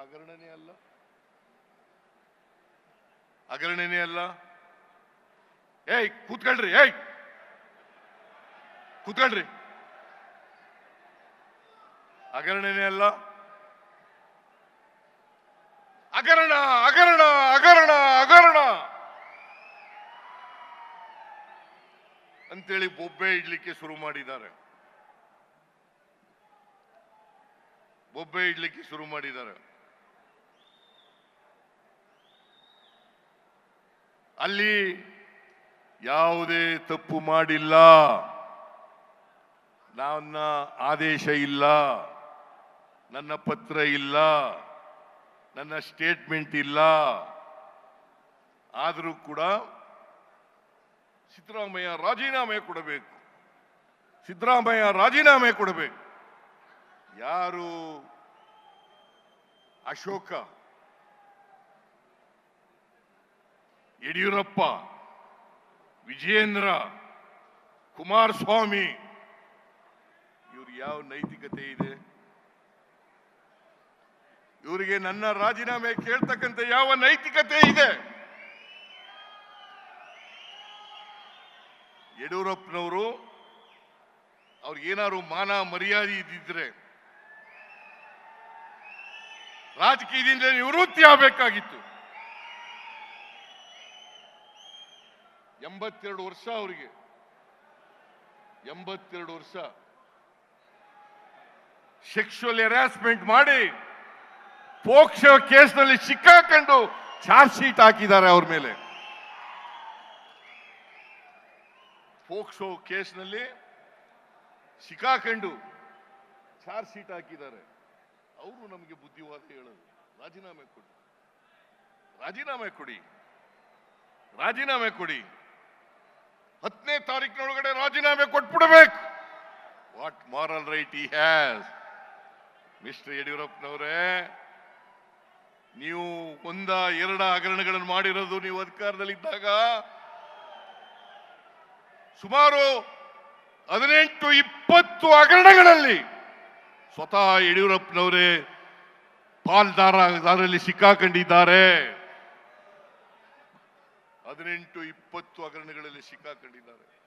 ಹಗರಣನೇ ಅಲ್ಲ. ಹಗರಣನೇ ಅಲ್ಲ. ಏಯ್, ಕೂತ್ಕೊಳ್ರಿ ಏಯ್. ಕೂತ್ಕೊಳ್ರಿ. ಹಗರಣನೇ ಅಲ್ಲ. ಹಗರಣ ಹಗರಣ ಹಗರಣ ಹಗರಣ. ಅಂತೇಳಿ ಬೊಬ್ಬೆ ಇಡ್ಲಿಕ್ಕೆ ಶುರು ಮಾಡಿದ್ದಾರೆ. ಬೊಬ್ಬೆ ಇಡ್ಲಿಕ್ಕೆ ಶುರು ಮಾಡಿದ್ದಾರೆ. ಅಲ್ಲಿ ಯಾವುದೇ ತಪ್ಪು ಮಾಡಿಲ್ಲ. ನನ್ನ ಆದೇಶ ಇಲ್ಲ. ನನ್ನ ಪತ್ರ ಇಲ್ಲ. ನನ್ನ ಸ್ಟೇಟ್ಮೆಂಟ್ ಇಲ್ಲ. ಆದರೂ ಕೂಡ ಸಿದ್ದರಾಮಯ್ಯ ರಾಜೀನಾಮೆ ಕೊಡಬೇಕು. ಸಿದ್ದರಾಮಯ್ಯ ರಾಜೀನಾಮೆ ಕೊಡಬೇಕು. ಯಾರು ಅಶೋಕ ಯಡಿಯೂರಪ್ಪ, ವಿಜಯೇಂದ್ರ, ಕುಮಾರಸ್ವಾಮಿ ಇವ್ರಿಗೆ ಯಾವ ನೈತಿಕತೆ ಇದೆ? ಇವರಿಗೆ ನನ್ನ ರಾಜೀನಾಮೆ ಕೇಳ್ತಕ್ಕಂಥ ಯಾವ ನೈತಿಕತೆ ಇದೆ? ಯಡಿಯೂರಪ್ಪನವರು ಅವ್ರಿಗೇನಾದ್ರು ಮಾನ ಮರ್ಯಾದೆ ಇದ್ದಿದ್ರೆ ರಾಜಕೀಯದಿಂದ ನಿವೃತ್ತಿ ಆಗಬೇಕಾಗಿತ್ತು. ಎಂಬತ್ತೆರಡು ವರ್ಷ ಅವರಿಗೆ. ಎಂಬತ್ತೆರಡು ವರ್ಷ. ಸೆಕ್ಷುವಲ್ ಹೆರಾಸ್ಮೆಂಟ್ ಮಾಡಿ ಪೋಕ್ಷೋ ಕೇಸ್ನಲ್ಲಿ ಸಿಕ್ಕಾಕೊಂಡು ಚಾರ್ಜ್ ಶೀಟ್ ಹಾಕಿದ್ದಾರೆ ಅವ್ರ ಮೇಲೆ. ಪೋಕ್ಸೋ ಕೇಸ್ನಲ್ಲಿ ಸಿಕ್ಕಾಕೊಂಡು ಚಾರ್ಜ್ ಶೀಟ್ ಹಾಕಿದ್ದಾರೆ. ಅವರು ನಮಗೆ ಬುದ್ಧಿವಾದ ಹೇಳೋದು. ರಾಜೀನಾಮೆ ಕೊಡಿ. ರಾಜೀನಾಮೆ ಕೊಡಿ. ರಾಜೀನಾಮೆ ಕೊಡಿ. ಹತ್ತನೇ ತಾರೀಕಿನೊಳಗಡೆ ರಾಜೀನಾಮೆ ಕೊಟ್ಬಿಡಬೇಕು. What moral right he has mister ಯಡಿಯೂರಪ್ಪನವರೇ? ನೀವು ಒಂದ ಎರಡ ಹಗರಣಗಳನ್ನು ಮಾಡಿರೋದು ನೀವು ಅಧಿಕಾರದಲ್ಲಿದ್ದಾಗ ಸುಮಾರು ಹದಿನೆಂಟು ಇಪ್ಪತ್ತು ಹಗರಣಗಳಲ್ಲಿ ಸ್ವತಃ ಯಡಿಯೂರಪ್ಪನವರೇ ಪಾಲ್ದಾರದಲ್ಲಿ ಸಿಕ್ಕಾಕೊಂಡಿದ್ದಾರೆ. ಹದಿನೆಂಟು ಇಪ್ಪತ್ತು ಹಗರಣಗಳಲ್ಲಿ ಸಿಕ್ಕಾಕೊಂಡಿದ್ದಾರೆ.